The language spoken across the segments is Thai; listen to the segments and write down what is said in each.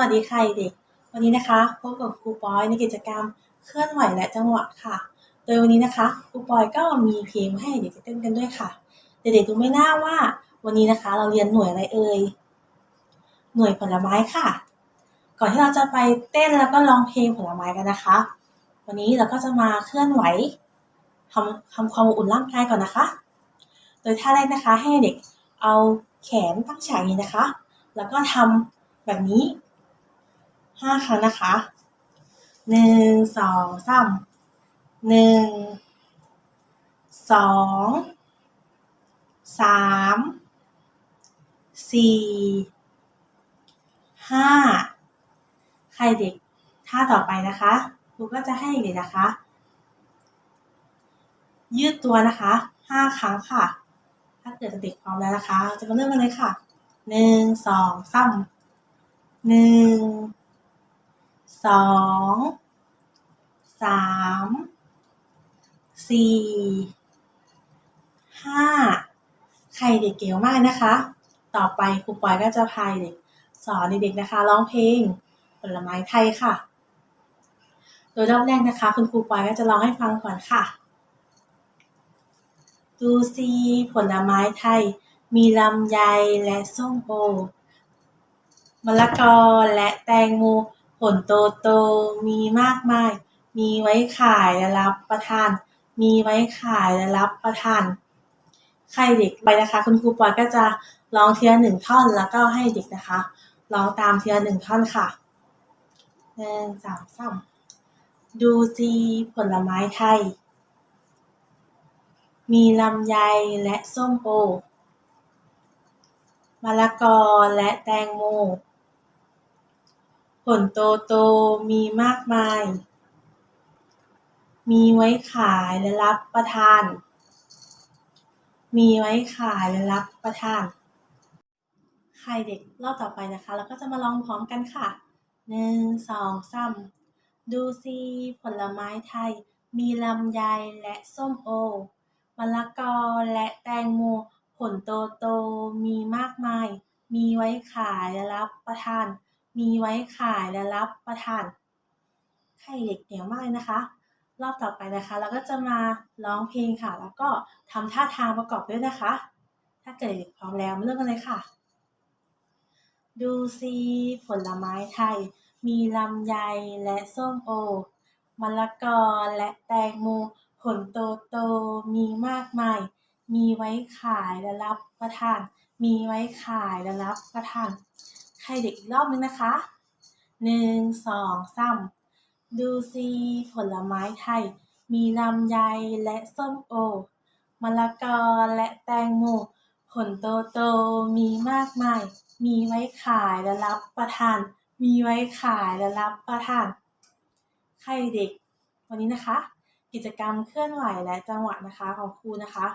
วัสดีค่ะเด็ก วันนี้นะคะพบกับครูปอยในกิจกรรมเคลื่อนไหวและจังหวะค่ะ โดยวันนี้นะคะครูปอยก็มีเพลงให้เด็กเต้นกันด้วยค่ะ เด็กๆดูไม่น่าว่า วันนี้นะคะเราเรียนหน่วยอะไรเอ่ย หน่วยผลไม้ค่ะ ก่อนที่เราจะไปเต้นแล้วก็ร้องเพลงผลไม้กันนะคะ วันนี้เราก็จะมาเคลื่อนไหวทำทำความอุ่นร่างกายก่อนนะคะ โดยท่าแรกนะคะให้เด็กเอาแขนตั้งฉากนี้นะคะ แล้วก็ทำแบบนี้ ห้าครั้งนะคะหนึ่งสองสามหนึ่งสองสามสี่ห้าใครเด็กท่าต่อไปนะคะครูก็จะให้เด็กนะคะ ยืดตัวนะคะห้าครั้งค่ะ ถ้าเกิดเด็กพร้อมแล้วนะคะ จะมาเริ่มกันเลยค่ะหนึ่งสองสามหนึ่ง สองสามสี่ห้าใครเด็กเก่งมากนะคะ ต่อไปครูปอยก็จะพายเด็กสอนเด็กๆนะคะร้องเพลงผลไม้ไทยค่ะ โดยรอบแรกนะคะ คุณครูปอยก็จะร้องให้ฟังก่อนค่ะ ดูซีผลไม้ไทย มีลำไยและส้มโอมะละกอและแตงโม ผลโตโตมีมากมาย มีไว้ขายและรับประทาน มีไว้ขายและรับประทาน ใครเด็กไปนะคะ คุณครูปอยก็จะร้องเทีละหนึ่งท่อนแล้วก็ให้เด็กนะคะร้องตามเทีละหนึ่งท่อนค่ะหนึ่งสองสามดูซีผลไม้ไทย มีลำไยและส้มโอมะละกอและแตงโม ผลโตโตมีมากมาย มีไว้ขายและรับประทาน มีไว้ขายและรับประทาน ใครเด็กรอบต่อไปนะคะ เราก็จะมาลองพร้อมกันค่ะหนึ่งสองสามดูซีผลไม้ไทย มีลำไยและส้มโอมะละกอและแตงโม ผลโตโตมีมากมาย มีไว้ขายและรับประทาน มีไว้ขายและรับประทานใครเด็กเก่งมากเลยนะคะ รอบต่อไปนะคะ เราก็จะมาร้องเพลงค่ะ แล้วก็ทำท่าทางประกอบด้วยนะคะ ถ้าเกิดเด็กพร้อมแล้วมาเริ่มกันเลยค่ะ ดูซีผลไม้ไทย มีลำไยและส้มโอมะละกอและแตงโมผลโตโตมีมากมาย มีไว้ขายและรับประทาน มีไว้ขายและรับประทาน ใครเด็กอีกรอบนึงนะคะ หนึ่งสองสามดูซีผลไม้ไทย มีลำไยและส้มโอ มะละกอและแตงโม ผลโตโตมีมากมาย มีไว้ขายและรับประทาน มีไว้ขายและรับประทานใครเด็ก วันนี้นะคะ กิจกรรมเคลื่อนไหวและจังหวะนะคะของครูนะคะ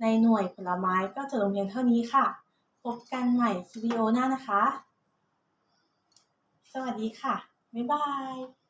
ในหน่วยผลไม้ก็จะโรงเรียนเท่านี้ค่ะ พบกันใหม่คลิปวิดีโอหน้านะคะ สวัสดีค่ะ บ๊ายบาย